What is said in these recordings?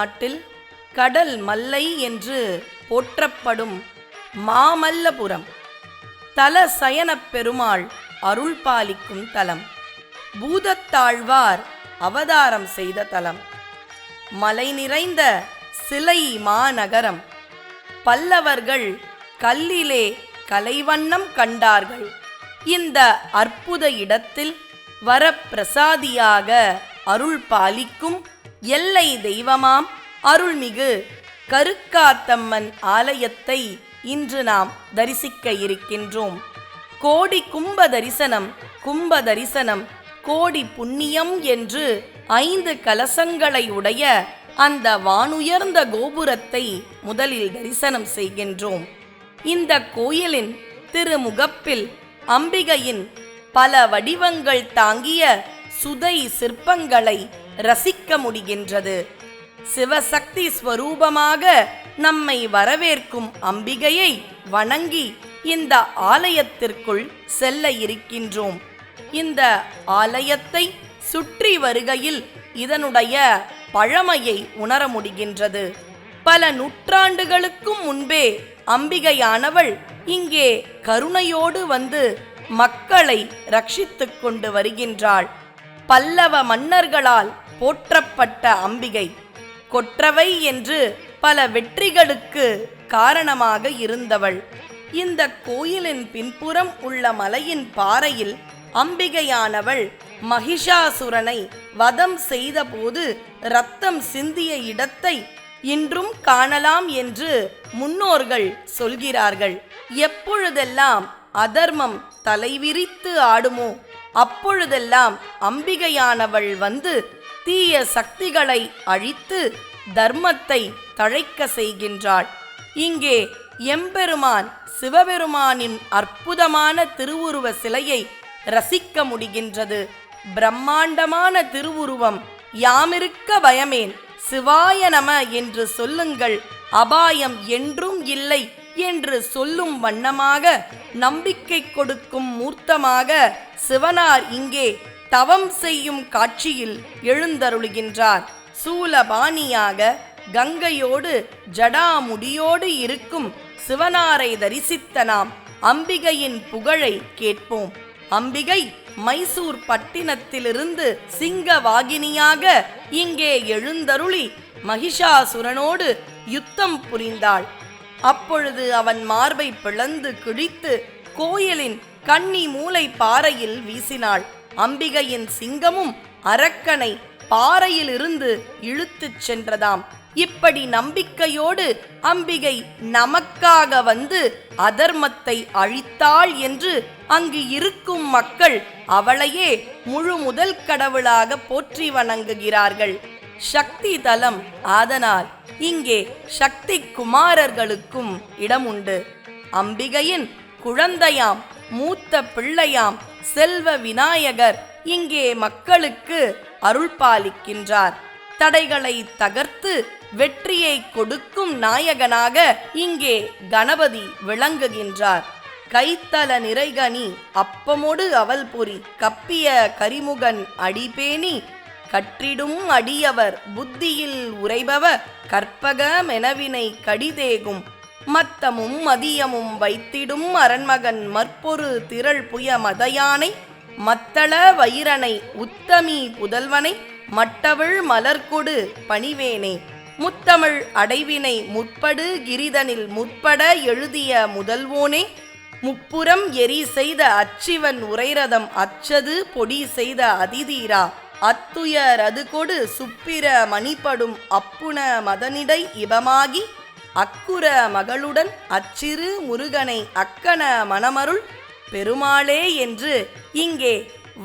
நாட்டில் கடல் மல்லை என்று போற்றப்படும் மாமல்லபுரம் தல சயனப் பெருமாள் அருள் பாலிக்கும் தலம் பூதத்தாழ்வார் அவதாரம் செய்த தலம் மலை நிறைந்த சிலை மாநகரம் பல்லவர்கள் கல்லிலே கலைவண்ணம் கண்டார்கள். இந்த அற்புத இடத்தில் வரப்பிரசாதியாக அருள் பாலிக்கும் எல்லை தெய்வமாம். அருள்மிகு கருக்காத்தம்மன் ஆலயத்தை இன்று நாம் தரிசிக்க இருக்கின்றோம். கோடி கும்ப தரிசனம் கும்ப தரிசனம் கோடி புண்ணியம் என்று ஐந்து கலசங்களை உடைய அந்த வானுயர்ந்த கோபுரத்தை முதலில் தரிசனம் செய்கின்றோம். இந்த கோயிலின் திருமுகப்பில் அம்பிகையின் பல வடிவங்கள் தாங்கிய சுதை சிற்பங்களை ரசிக்க முடிகின்றது. சிவசக்தி ஸ்வரூபமாக நம்மை வரவேற்கும் அம்பிகையை வணங்கி இந்த ஆலயத்திற்குள் செல்ல இருக்கின்றோம். இந்த ஆலயத்தை சுற்றி வருகையில் இதனுடைய பழமையை உணர முடிகின்றது. பல நூற்றாண்டுகளுக்கும் முன்பே அம்பிகையானவள் இங்கே கருணையோடு வந்து மக்களை ரட்சித்துக் கொண்டு வருகின்றாள். பல்லவ மன்னர்களால் போற்றப்பட்ட அம்பிகை. கொற்றவை என்று பல வெற்றிகளுக்கு காரணமாக இருந்தவள். இந்த கோயிலின் பின்புறம் உள்ள மலையின் பாறையில் அம்பிகையானவள் மகிஷாசுரனை வதம் செய்தபோது ரத்தம் சிந்திய இடத்தை இன்றும் காணலாம் என்று முன்னோர்கள் சொல்கிறார்கள். எப்பொழுதெல்லாம் அதர்மம் தலைவிரித்து ஆடுமோ அப்பொழுதெல்லாம் அம்பிகையானவள் வந்து தீய சக்திகளை அழித்து தர்மத்தை தழைக்க செய்கின்றாள். இங்கே எம்பெருமான் சிவபெருமானின் அற்புதமான திருவுருவ சிலையை ரசிக்க முடிகின்றது. பிரம்மாண்டமான திருவுருவம் யாமிருக்க பயமேன் சிவாய நம என்று சொல்லுங்கள். அபாயம் என்றும் இல்லை. என்று சொல்லும் வண்ணமாக நம்பிக்கை கொடுக்கும் மூர்த்தமாக சிவனார் இங்கே தவம் செய்யும் காட்சியில் எழுந்தருளுகின்றார். சூலபாணியாக கங்கையோடு ஜடாமுடியோடு இருக்கும் சிவனாரை தரிசித்த நாம் அம்பிகையின் புகழை கேட்போம். அம்பிகை மைசூர் பட்டினத்திலிருந்து சிங்கவாகினியாக இங்கே எழுந்தருளி மகிஷாசுரனோடு யுத்தம் புரிந்தாள். அப்பொழுது அவன் மார்பை பிளந்து கிழித்து கோயிலின் கன்னி மூளை பாறையில் வீசினாள். அம்பிகையின் சிங்கமும் அரக்கனை பாறையிலிருந்து இழுத்துச் சென்றதாம். இப்படி நம்பிக்கையோடு அம்பிகை நமக்காக வந்து அதர்மத்தை அழித்தாள் என்று அங்கு இருக்கும் மக்கள் அவளையே முழு முதல் கடவுளாக போற்றி வணங்குகிறார்கள். சக்தி தலம் ஆதனால் இங்கே சக்தி குமாரர்களுக்கும் இடம் உண்டு அம்பிகையின் குழந்தையாம் மூத்த பிள்ளையாம் செல்வ விநாயகர் இங்கே மக்களுக்கு அருள் பாலிக்கின்றார். தடைகளை தகர்த்து வெற்றியை கொடுக்கும் நாயகனாக இங்கே கணபதி விளங்குகின்றார். கைத்தல நிறைகனி அப்பமொடு அவல்புரி கப்பிய கரிமுகன் அடிபேணி கற்றிடும் அடியவர் புத்தியில் உறைபவ கற்பக மெனவினை கடிதேகும். மத்தமும் மதியமும் வைத்திடும் அரண்மகன் மற்பொரு திரள் புய மதயானை. மத்தள வைரனை உத்தமி புதல்வனை. மட்டவள் மலர்கொடு பணிவேனே. முத்தமிழ் அடைவினை முற்படு கிரிதனில் முற்பட எழுதிய முதல்வோனே. முப்புறம் எரி செய்த அச்சிவன் உரைரதம் அச்சது பொடி செய்த அதிதீரா. அத்துயர் அது கொடு சுப்பிர மணிப்படும் அப்புன மதனிடை இபமாகி அக்குர மகளுடன் அச்சிறு முருகனை அக்கன மணமருள் பெருமாளே என்று இங்கே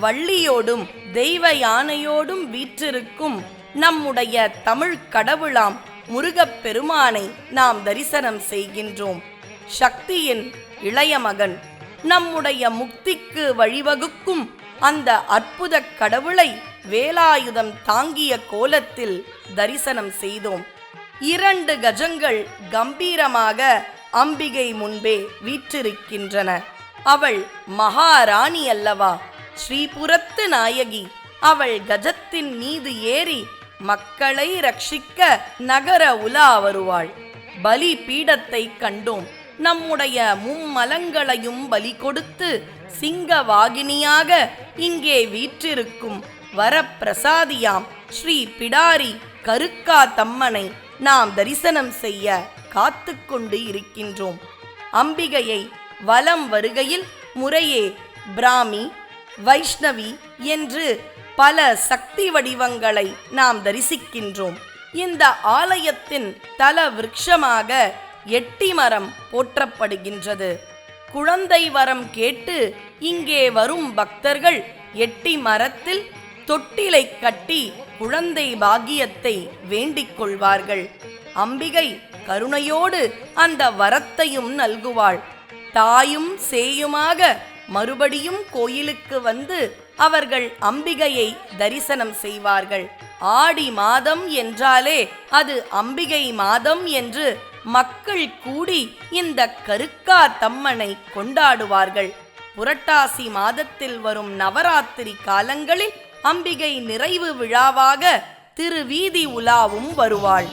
வள்ளியோடும் தெய்வ யானையோடும் வீற்றிருக்கும் நம்முடைய தமிழ் கடவுளாம் முருகப் பெருமானை நாம் தரிசனம் செய்கின்றோம். சக்தியின் இளைய மகன் நம்முடைய முக்திக்கு வழிவகுக்கும் அந்த அற்புத கடவுளை வேலாயுதம் தாங்கிய கோலத்தில் தரிசனம் செய்தோம். இரண்டு கஜங்கள் கம்பீரமாக அம்பிகை முன்பே வீற்றிருக்கின்றன. அவள் மகாராணி அல்லவா? ஸ்ரீபுரத்து நாயகி. அவள் கஜத்தின் மீது ஏறி மக்களை ரட்சிக்க நகர உலா வருவாள். பலி பீடத்தை கண்டோம். நம்முடைய மும்மலங்களையும் பலி கொடுத்து சிங்க வாகினியாக இங்கே வீற்றிருக்கும் வரப்பிரசாதியாம். ஸ்ரீ பிடாரி கருக்கா தம்மனை நாம் தரிசனம் செய்ய காத்து கொண்டு இருக்கின்றோம். அம்பிகையை வலம் வருகையில் முறையே பிராமி வைஷ்ணவி என்று பல சக்தி வடிவங்களை நாம் தரிசிக்கின்றோம். இந்த ஆலயத்தின் தல விருட்சமாக எட்டி மரம் போற்றப்படுகின்றது. குழந்தை வரம் கேட்டு இங்கே வரும் பக்தர்கள் எட்டி மரத்தில் தொட்டிலை கட்டி குழந்தை பாகியத்தை வேண்டிக் கொள்வார்கள். அம்பிகை கருணையோடு அந்த வரத்தையும் நல்குவாள். தாயும் சேயுமாக மறுபடியும் கோயிலுக்கு வந்து அவர்கள் அம்பிகையை தரிசனம் செய்வார்கள். ஆடி மாதம் என்றாலே அது அம்பிகை மாதம் என்று மக்கள் கூடி இந்த கருக்கா தம்மனை கொண்டாடுவார்கள். புரட்டாசி மாதத்தில் வரும் நவராத்திரி காலங்களில் அம்பிகை நிறைவு விழாவாக திருவீதி உலாவும் வருவாள்.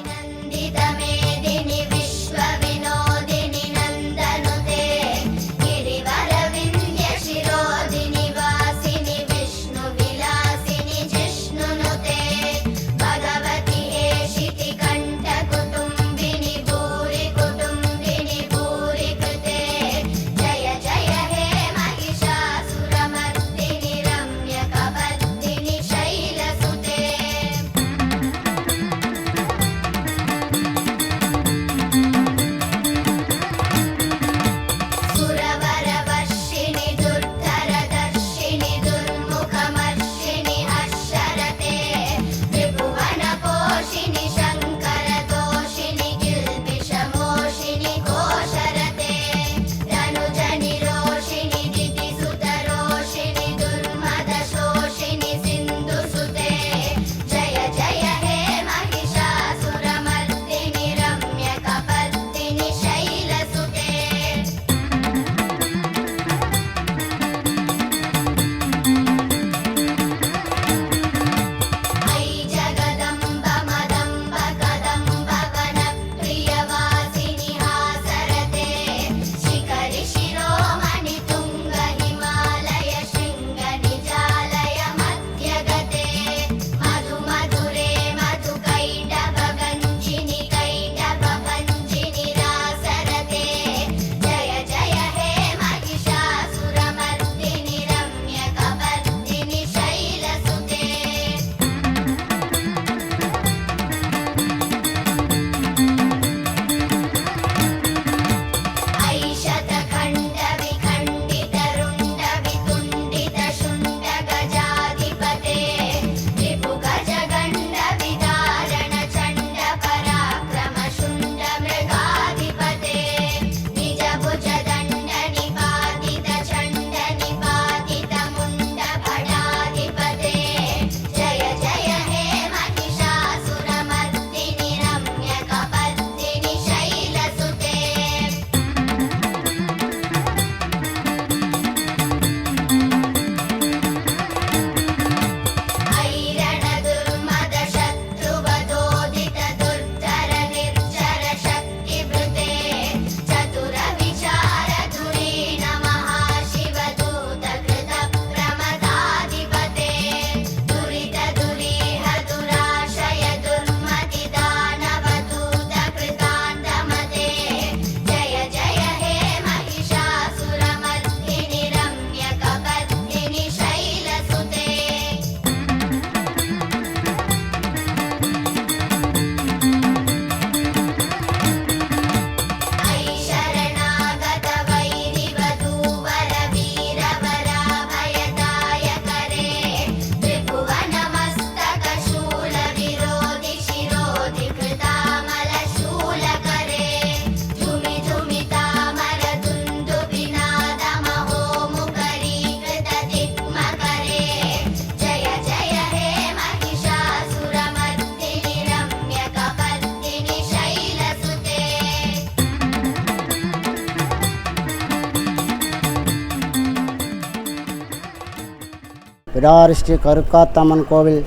பிடாரி ஸ்ரீ கருக்காத்தம்மன் கோவில்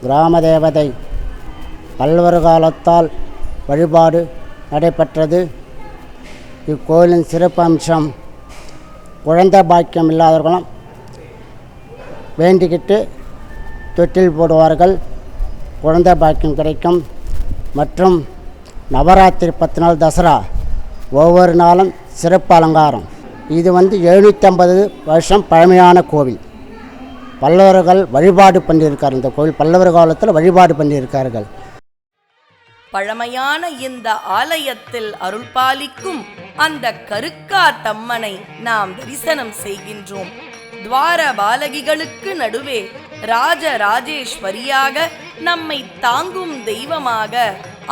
கிராம தேவதை பல்லவர் காலத்தால் வழிபாடு நடைபெற்றது. இக்கோயிலின் சிறப்பம்சம் குழந்தை பாக்கியம் இல்லாதவர்களும் வேண்டிக்கிட்டு தொட்டில் போடுவார்கள். குழந்தை பாக்கியம் கிடைக்கும். மற்றும் நவராத்திரி பத்து நாள் தசரா ஒவ்வொரு நாளும் சிறப்பு அலங்காரம். இது வந்து எழுநூற்றம்பது வருஷம் பழமையான கோவில். பல்லவர்கள் வழிபாடு பண்ணியிருக்கார். இந்த கோவில் பல்லவர் காலத்தில் வழிபாடு பண்ணியிருக்கார்கள். பழமையான இந்த ஆலயத்தில் அருள்பாலிக்கும் அந்த அந்த கருக்காத்தம்மனை நாம் தரிசனம் செய்கின்றோம். துவார பாலகிகளுக்கு நடுவே ராஜ ராஜேஸ்வரியாக நம்மை தாங்கும் தெய்வமாக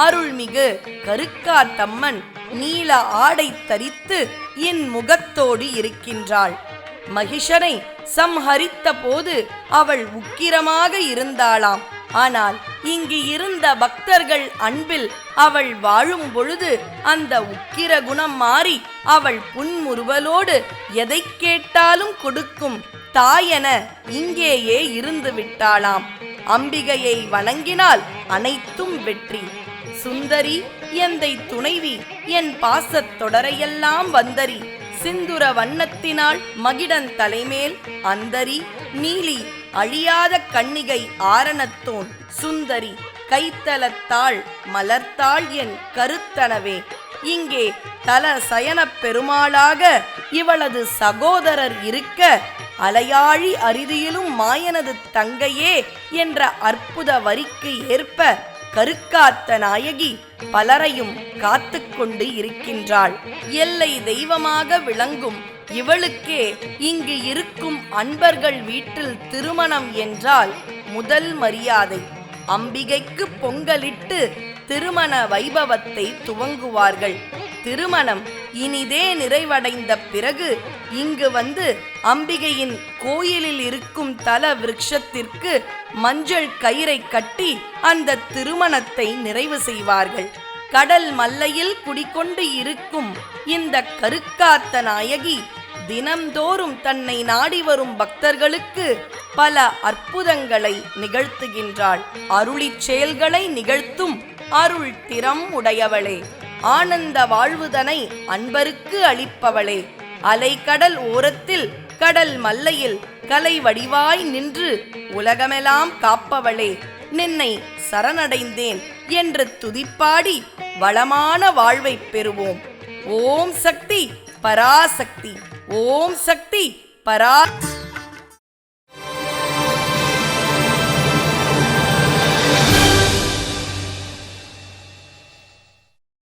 அருள்மிகு கருக்காத்தம்மன் நீல ஆடை தரித்து என் முகத்தோடு இருக்கின்றாள். மகிஷனை சம்ஹரித்த போது அவள் உக்கிரமாக இருந்தாளாம். ஆனால் இங்கு இருந்த பக்தர்கள் அன்பில் அவள் வாழும் பொழுது அந்த உக்கிர குணம் மாறி அவள் புன்முறுவலோடு எதை கேட்டாலும் கொடுக்கும் தாயென இங்கேயே இருந்து விட்டாளாம். அம்பிகையை வணங்கினால் அனைத்தும் வெற்றி. சுந்தரி எந்தை துணைவி என் பாசத் தொடரையெல்லாம் வந்தரி சிந்துர வண்ணத்தினால் மகிடன் தலைமேல் அந்தரி நீலி அழியாத கண்ணிகை ஆரணத்தோன் சுந்தரி கைத்தலத்தாள் மலர்த்தாள் என் கருத்தனவே. இங்கே தல சயனப் பெருமாளாக இவளது சகோதரர் இருக்க அலையாழி அரிதியிலும் மாயனது தங்கையே என்ற அற்புத வரிக்கு ஏற்ப கருக்காத்த நாயகி பலரையும் காத்து கொண்டு இருக்கின்றாள். எல்லை தெய்வமாக விளங்கும் இவளுக்கே இங்கு இருக்கும் அன்பர்கள் வீட்டில் திருமணம் என்றால் முதல் மரியாதை. அம்பிகைக்கு பொங்கலிட்டு திருமண வைபவத்தை துவங்குவார்கள். திருமணம் இனிதே நிறைவடைந்த பிறகு இங்கு வந்து அம்பிகையின் கோயிலில் இருக்கும் தல விருட்சத்திற்கு மஞ்சள் கயிறை கட்டி அந்த திருமணத்தை நிறைவு செய்வார்கள். கடல் மல்லையில் குடிக்கொண்டு இருக்கும் இந்த கருக்காத்த நாயகி தினம்தோறும் தன்னை நாடி வரும் பக்தர்களுக்கு பல அற்புதங்களை நிகழ்த்துகின்றாள். அருளிச் செயல்களை நிகழ்த்தும் அருள் திறம் உடையவளே. ஆனந்த வாழ்வுதனை அன்பருக்கு அளிப்பவளே. அலைக்கடல் ஓரத்தில் கடல் மல்லையில் கலை வடிவாய் நின்று உலகமெல்லாம் காப்பவளே. நின்னை சரணடைந்தேன் என்று துதிப்பாடி வளமான வாழ்வைப் பெறுவோம். ஓம் சக்தி பராசக்தி ஓம் சக்தி பரா